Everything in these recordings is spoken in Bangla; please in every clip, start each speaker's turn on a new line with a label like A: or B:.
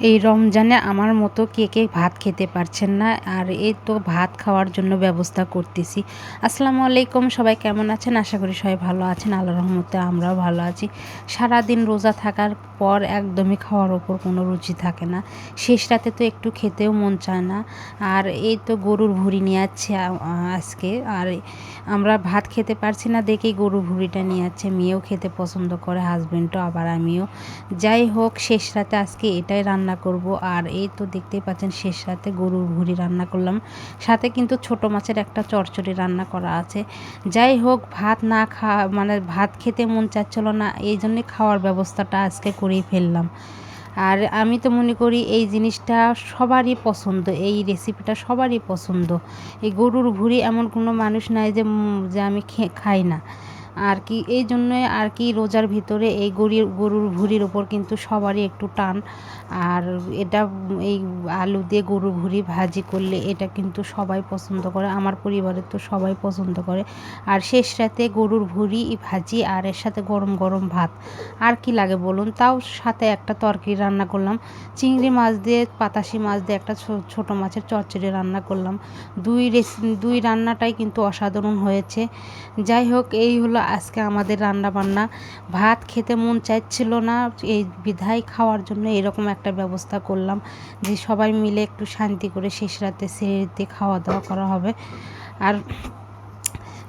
A: এই রমজানে আমার মতো কে কে ভাত খেতে পারছেন না? আর এই তো ভাত খাওয়ার জন্য ব্যবস্থা করতেছি। আসসালামু আলাইকুম, সবাই কেমন আছেন? আশা করি সবাই ভালো আছেন। আল্লাহ রহমতে আমরাও ভালো আছি। সারাদিন রোজা থাকার পর একদমই খাওয়ার ওপর কোনো রুচি থাকে না। শেষ রাতে তো একটু খেতেও মন চায় না। আর এই তো গরুর ভুড়ি নিয়ে যাচ্ছে আজকে। আর আমরা ভাত খেতে পারছি না দেখেই গরুর ভুড়িটা নিয়ে যাচ্ছে। মেয়েও খেতে পছন্দ করে হাজব্যান্ডও আবার আমিও। যাই হোক, শেষ রাতে আজকে এটাই রান্না করব। আর এই তো দেখতেই পাচ্ছেন, শেষ রাতে গরুর ভুড়ি রান্না করলাম। সাথে কিন্তু ছোট মাছের একটা চরচড়ি রান্না করা আছে। যাই হোক, ভাত না খাওয়া মানে ভাত খেতে মন চাচ্ছিল না, এই জন্যে খাওয়ার ব্যবস্থাটা আজকে করেই ফেললাম। আর আমি তো মনে করি এই জিনিসটা সবারই পছন্দ, এই রেসিপিটা সবারই পছন্দ। এই গরুর ভুঁড়ি এমন কোনো মানুষ নাই যে যে আমি খাই না। আর কি, এই জন্যই আর কি রোজার ভিতরে এই গরির, গরুর ভুঁড়ির ওপর কিন্তু সবারই একটু টান। আর এটা এই আলু দিয়ে গরুর ভুঁড়ি ভাজি করলে এটা কিন্তু সবাই পছন্দ করে, আমার পরিবারের তো সবাই পছন্দ করে। আর শেষ রাতে গরুর ভুঁড়ি ভাজি আর এর সাথে গরম গরম ভাত। আর কি লাগে বলুন? তাও সাথে একটা তরকারি রান্না করলাম, চিংড়ি মাছ দিয়ে, পাতাশি মাছ দিয়ে একটা ছোট মাছের চচ্চড়ি রান্না করলাম। দুই রেসি, দুই রান্নাটাই কিন্তু অসাধারণ হয়েছে। যাই হোক, এই হলো আজকে আমাদের রান্না বান্না ভাত খেতে মন চাইছিল না, এই বিধায় খাওয়ার জন্য এরকম একটা ব্যবস্থা করলাম যে সবাই মিলে একটু শান্তি করে শেষ রাতে সেরিতে খাওয়া দাওয়া করা হবে। আর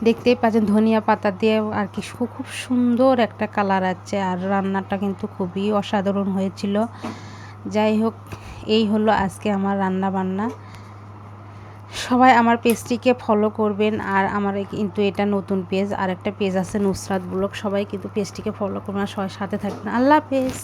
A: দেখতেই পাচ্ছেন ধনিয়া পাতা দিয়ে আর কি খুব সুন্দর একটা কালার আছে আর রান্নাটা কিন্তু খুবই অসাধারণ হয়েছিল। যাই হোক, এই হলো আজকে আমার রান্না বান্না সবাই আমার পেজটিকে ফলো করবেন আর আমার কিন্তু এটা নতুন পেজ আর একটা পেজ আছে নুসরাত ব্লগ, সবাই কিন্তু পেজটিকে ফলো করবেন আর সবাই সাথে থাকবেন। আল্লাহ হাফেজ।